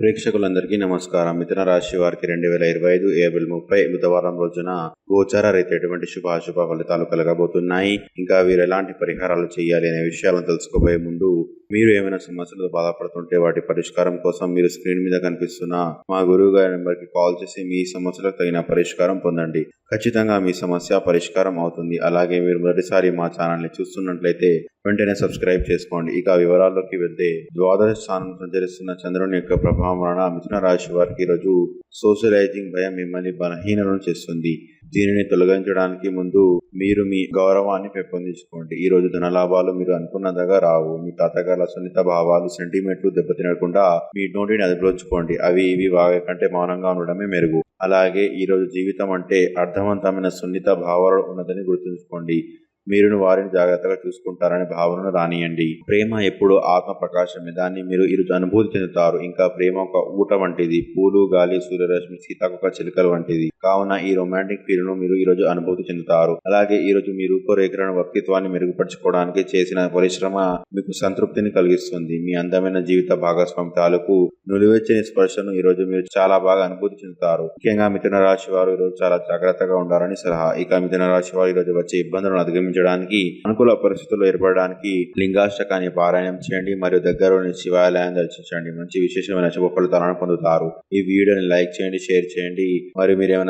ప్రేక్షకులందరికీ నమస్కారం. మిథున రాశి వారికి రెండు వేల ఇరవై ఐదు ఏప్రిల్ ముప్పై బుధవారం రోజున గోచార రీతి ఎటువంటి శుభ ఫలితాలు కలగబోతున్నాయి. ఇంకా వీరు ఎలాంటి పరిహారాలు చేయాలి అనే విషయాలను తెలుసుకోబోయే ముందు మీరు ఏమైనా సమస్యలతో బాధపడుతుంటే వాటి పరిష్కారం కోసం మీరు స్క్రీన్ మీద కనిపిస్తున్న మా గురువు గారి నెంబర్కి కాల్ చేసి మీ సమస్యలకు తగిన పరిష్కారం పొందండి. ఖచ్చితంగా మీ సమస్య పరిష్కారం అవుతుంది. అలాగే మీరు మొదటిసారి మా ఛానల్ని చూస్తున్నట్లయితే వెంటనే సబ్స్క్రైబ్ చేసుకోండి. ఇక వివరాల్లోకి వెళ్తే ద్వాదశ స్థానం సంచరిస్తున్న చంద్రుని యొక్క ప్రభావం వలన మిథున రాశి వారికి ఈరోజు సోషలైజింగ్ భయం మిమ్మల్ని బలహీనలను చేస్తుంది. దీనిని తొలగించడానికి ముందు మీరు మీ గౌరవాన్ని పెంపొందించుకోండి. ఈ రోజు ధనలాభాలు మీరు అనుకున్నదగా రావు. మీ తాతగారుల సున్నిత భావాలు సెంటిమెంట్లు దెబ్బతినకుండా మీ నోటిని అదుపులోచుకోండి. అవి ఇవి వాగే కంటే మౌనంగా ఉండడమే మెరుగు. అలాగే ఈ రోజు జీవితం అంటే అర్థవంతమైన సున్నిత భావాలు ఉన్నదని గుర్తుంచుకోండి. మీరును వారిని జాగ్రత్తగా చూసుకుంటారనే భావనను రానియండి. ప్రేమ ఎప్పుడు ఆత్మ ప్రకాశమే దాన్ని మీరు ఇరు అనుభూతి చెందుతారు. ఇంకా ప్రేమ ఒక ఊట వంటిది. పూలు గాలి సూర్యరశ్మి సీతాకొక చిలుకలు వంటిది. కావున ఈ రొమాంటిక్ ఫీల్ను మీరు ఈ రోజు అనుభూతి చెందుతారు. అలాగే ఈ రోజు మీ రూపురేఖలను వ్యక్తిత్వాన్ని మెరుగుపరచుకోవడానికి చేసిన పరిశ్రమ మీకు సంతృప్తిని కలిగిస్తుంది. మీ అందమైన జీవిత భాగస్వామి తాలూకు నులివెచ్చని స్పర్శను ఈ రోజు మీరు చాలా బాగా అనుభూతి చెందుతారు. ముఖ్యంగా మిథున రాశి వారు ఈరోజు చాలా జాగ్రత్తగా ఉండాలని సలహా. ఇక మిథున రాశి వారు ఈ రోజు వచ్చే ఇబ్బందులను అధిగమించడానికి అనుకూల పరిస్థితులు ఏర్పడడానికి లింగాష్టకాన్ని పారాయణం చేయండి. మరియు దగ్గరలోని శివాలయాన్ని దర్శించండి. మంచి విశేషమైన శుభ ఫలితాలను పొందుతారు. ఈ వీడియోని లైక్ చేయండి షేర్ చేయండి. మరియు మీరు ఏమైనా